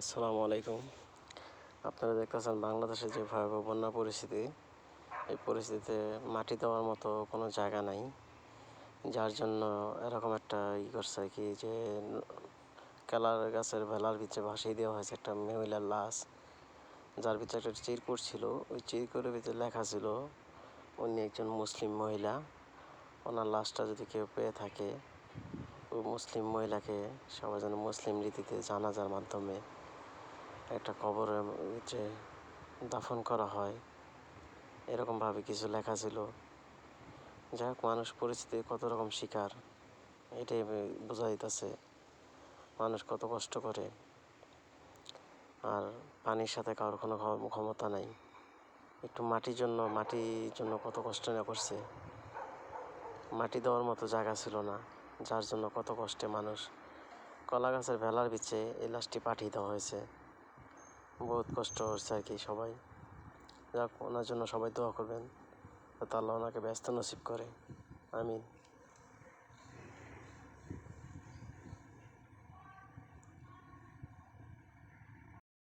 আসসালামু আলাইকুম। আপনারা দেখতেছেন বাংলাদেশে যে ভয়াবহ বন্যা পরিস্থিতি, এই পরিস্থিতিতে মাটি দেওয়ার মতো কোনো জায়গা নাই, যার জন্য এরকম একটা ই করছে কি যে কেলার গাছের ভেলার ভিতরে ভাসিয়ে দেওয়া হয়েছে একটা মহিলার লাশ, যার ভিতরে একটা চিরকুট ছিল। ওই চিরকুটের ভিতরে লেখা ছিল উনি একজন মুসলিম মহিলা, ওনার লাশটা যদি কেউ পেয়ে থাকে, ওই মুসলিম মহিলাকে সবাই যেন মুসলিম রীতিতে জানাজার মাধ্যমে একটা কবরের যে দাফন করা হয়, এরকমভাবে কিছু লেখা ছিল। যাই হোক মানুষ পরিস্থিতি কত রকম শিকার, এটাই বোঝা যাইতেছে মানুষ কত কষ্ট করে। আর পানির সাথে কারোর কোনো ক্ষম- ক্ষমতা নাই। একটু মাটির জন্য মাটির জন্য কত কষ্ট না করছে। মাটি দেওয়ার মতো জায়গা ছিল না, যার জন্য কত কষ্টে মানুষ কলা গাছের ভেলার বিচে এই লাশটি পাঠিয়ে দেওয়া হয়েছে। বহুত কষ্ট হচ্ছে আর কি সবাই। যাক, ওনার জন্য সবাই দোয়া করবেন। যাতে আল্লাহ ওনাকে ব্যস্ত নসিব করে। আমিন।